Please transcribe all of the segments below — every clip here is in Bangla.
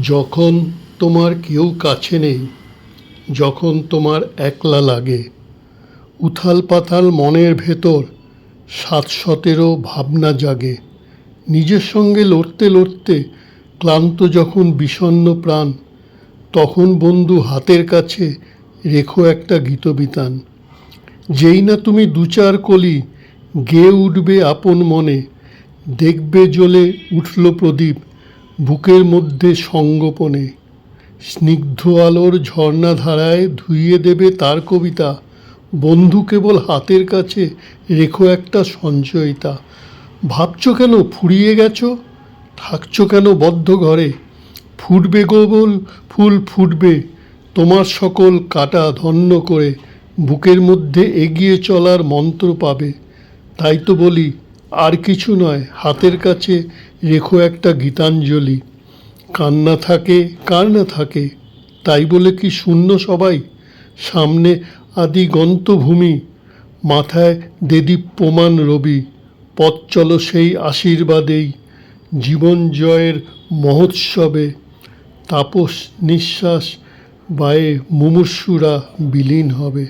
যখন তোমার কেউ কাছে নেই, যখন তোমার একলা লাগে, উথাল পাথাল মনের ভেতর সাত সতেরো ভাবনা জাগে। নিজের সঙ্গে লড়তে লড়তে ক্লান্ত যখন বিষণ্ণ প্রাণ, তখন বন্ধু হাতের কাছে রেখো একটা গীতবিতান। যেই না তুমি দু চার কলি, গেয়ে উঠবে আপন মনে, দেখবে জ্বলে উঠল প্রদীপ বুকের মধ্যে সঙ্গোপনে, স্নিগ্ধ আলোর ঝর্ণাধারায় ধুইয়ে দেবে তার কবিতা, বন্ধু কেবল হাতের কাছে, রেখো একটা সঞ্চয়িতা। ভাবছ কেন ফুরিয়ে গেছো? থাকছো কেন বদ্ধ ঘরে? ফুটবে গোবল, ফুল ফুটবে, তোমার সকল কাটা ধন্য করে, বুকের মধ্যে এগিয়ে চলার মন্ত্র পাবে। তাই তো বলি, আর কিছু নয়, হাতের কাছে রেখো একটা গীতাঞ্জলি। কান্না থাকে, কার না থাকে, তাই বলে কি শূন্য সবাই? সামনে আদি গন্তভূমি, মাথায় দেদীপ্যমান রবি, পথ চলো সেই আশীর্বাদেই, জীবন জয়ের মহোৎসবে, তাপস নিঃশ্বাস বায়ে মুমূর্ষুরা বিলীন হবে।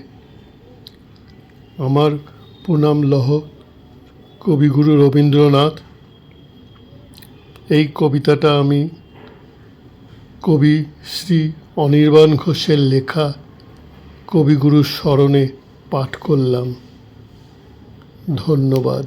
আমার প্রণাম লহ কবিগুরু রবীন্দ্রনাথ। এই কবিতাটা আমি কবি শ্রী অনির্বাণ ঘোষের লেখা কবিগুরুর স্মরণে পাঠ করলাম। ধন্যবাদ।